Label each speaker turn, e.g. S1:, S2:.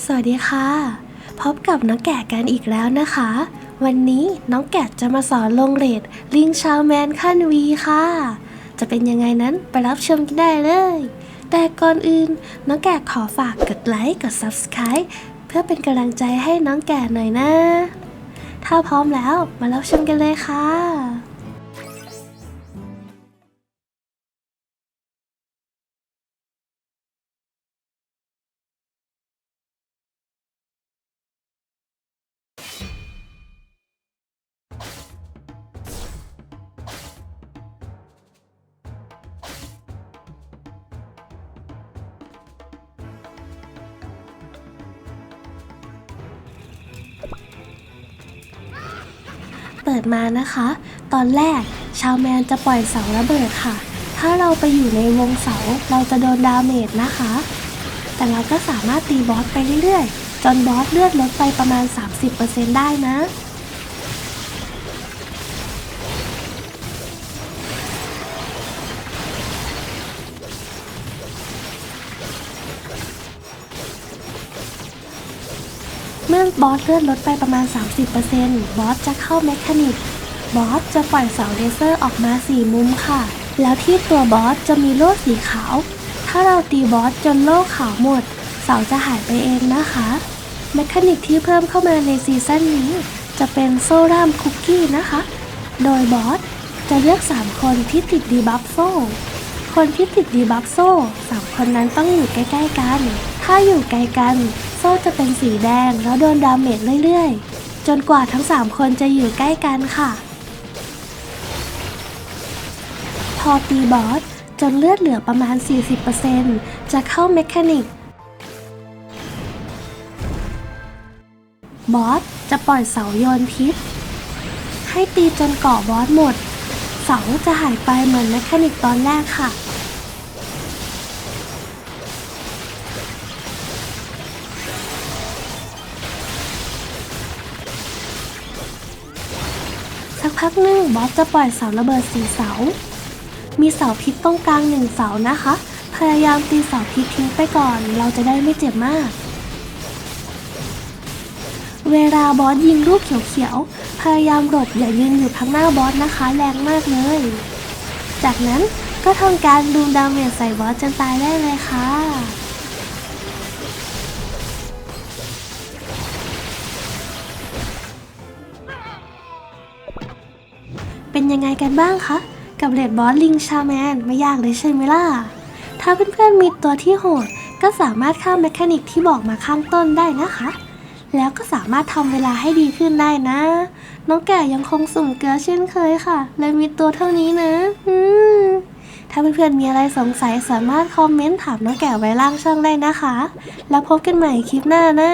S1: สวัสดีค่ะ พบกับน้องแกะกันอีกแล้วนะคะ วันนี้น้องแกะจะมาสอนลงเรทลิงชาวแมนขั้นวีค่ะ จะเป็นยังไงนั้นไปรับชมกันได้เลย แต่ก่อนอื่นน้องแกะขอฝากกดไลค์กด Subscribe เพื่อเป็นกำลังใจให้น้องแกะหน่อยนะ ถ้าพร้อมแล้วมารับชมกันเลยค่ะ ดมานะคะ ตอนแรกชาวแมนจะปล่อยเสาระเบิดค่ะ ถ้าเราไปอยู่ในวงเสาเราจะโดนดาเมจนะคะ แต่เราก็สามารถตีบอสไปเรื่อยๆ จนบอสเลือดลดไปประมาณ 30%ได้นะ เมื่อบอสเลือดลดไปประมาณ 30%บอสจะเข้าแมคานิก บอสจะปล่อยเสาเลเซอร์ออกมา 4 มุมค่ะ แล้วที่ตัวบอสจะมีโล่สีขาว ถ้าเราตีบอสจนโล่ขาวหมด เสาจะหายไปเองนะคะแมคานิกที่เพิ่มเข้ามาในซีซั่นนี้ จะเป็นโซรามคุกกี้นะคะ โดยบอสจะเลือก 3 คนที่ติดดีบัฟโซ่คนที่ติดดีบัฟโซ่สามคนนั้นต้องอยู่ใกล้ ๆ กัน ถ้าอยู่ไกลกัน โซ่จะเป็นสีแดงแล้วโดนดาเมจเรื่อยๆ จนกว่าทั้ง 3 คนจะอยู่ใกล้กันค่ะ พอตีบอสจนเลือดเหลือประมาณ 40%จะเข้าเมคานิกบอสจะปล่อยเสาโยนพิษ ให้ตีจนเกาะบอสหมด เสาจะหายไปเหมือนแมคานิกตอนแรกค่ะ พักหนึ่งบอสจะปล่อยเสาระเบิดสีเสา มีเสาพิษตรงกลางหนึ่งเสานะคะ พยายามตีเสาพิษทิ้งไปก่อน เราจะได้ไม่เจ็บมาก เวลาบอสยิงลูกเขียวๆ พยายามหลบอย่ายืนอยู่ข้างหน้าบอสนะคะ แรงมากเลย จากนั้นก็ทำการดูดาเมจใส่บอสจนตายได้เลยค่ะ เป็นยังไงกันบ้างคะ กับเรดบอสลิงชาแมนไม่ยากเลยใช่ไหมล่ะ ถ้าเพื่อนๆมีตัวที่โหด ก็สามารถข้ามแมคานิกที่บอกมาข้างต้นได้นะคะ แล้วก็สามารถทำเวลาให้ดีขึ้นได้นะ น้องแก่ยังคงสุ่มเกลือเช่นเคยค่ะ เลยมีตัวเท่านี้นะ อืมถ้าเพื่อนๆมีอะไรสงสัยสามารถคอมเมนต์ถามน้องแก่ไว้ล่างช่องได้นะคะ แล้วพบกันใหม่คลิปหน้านะ